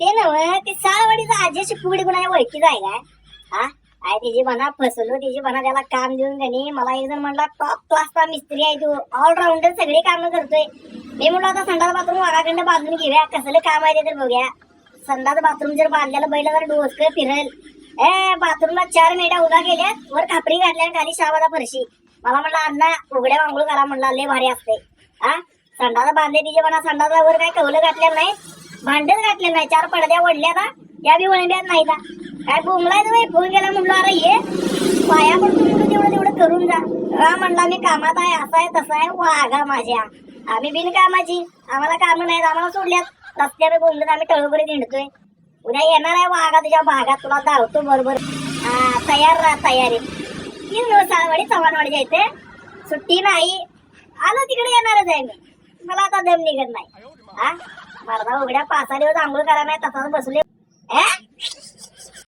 ते नव ते साळवाडीचा आजीची फुगडी कुणाच्या ओळखी जाय काय? हा? आय तिची म्हणा फसलो तिची म्हणा त्याला काम देऊन गणी मला एक जण म्हणला टॉप क्लासचा मिस्त्री आहे तू. ऑलराऊंडर सगळी कामं करतोय. मी म्हणलं आता संडास बाथरूम वाघाकडे बांधून घेऊया. कसलं काम आहे ते तर बघूया. संडास बाथरूम जर बांधलेलं बैल जर डोसकं फिरल. ए बाथरूमला चार मेड्या उभ्या केल्या वर खापरी घातल्या आणि खाली शाबादा फरशी. मला म्हणलं अण्णा उघड्या वांगूळ करा म्हणला लय भारी असते हा? संडास बांधले तिचे म्हणा संडासा वर काय कवलं घातल्या नाही. भांडच घातले नाही. चार पडद्या वडल्या ना या बी वळल्यात नाही का काय बोंबलाय बाई? फोन केला म्हणलो अरे ये पाया पडतो म्हणून तेवढं तेवढं करून जा. हा म्हणला मी कामात आहे असं आहे तसं आहे वाघा माझ्या. आम्ही बिन कामाची. आम्हाला कामं नाहीत आम्हाला सोडल्यात. रस्त्यावर बोंबलत आम्ही टळबरीत हिंडतोय. उद्या येणार आहे वाघा तुझ्या भागात तुला धावतो बरोबर. हा तयार राहा तयारी तीन दिवस साळवाडी चव्हाणवाडीच्या इथे. सुट्टी नाही. आलो तिकडे येणारच आहे मी. मला आता दम निघत नाही. हा? मरदा उघड्या पाच सहा दिवस आंघोळ करा नाही तसाच बसले ए?